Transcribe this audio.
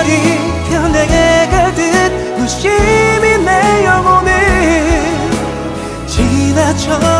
별이 변해가듯 무심히 내 영혼을 지나쳐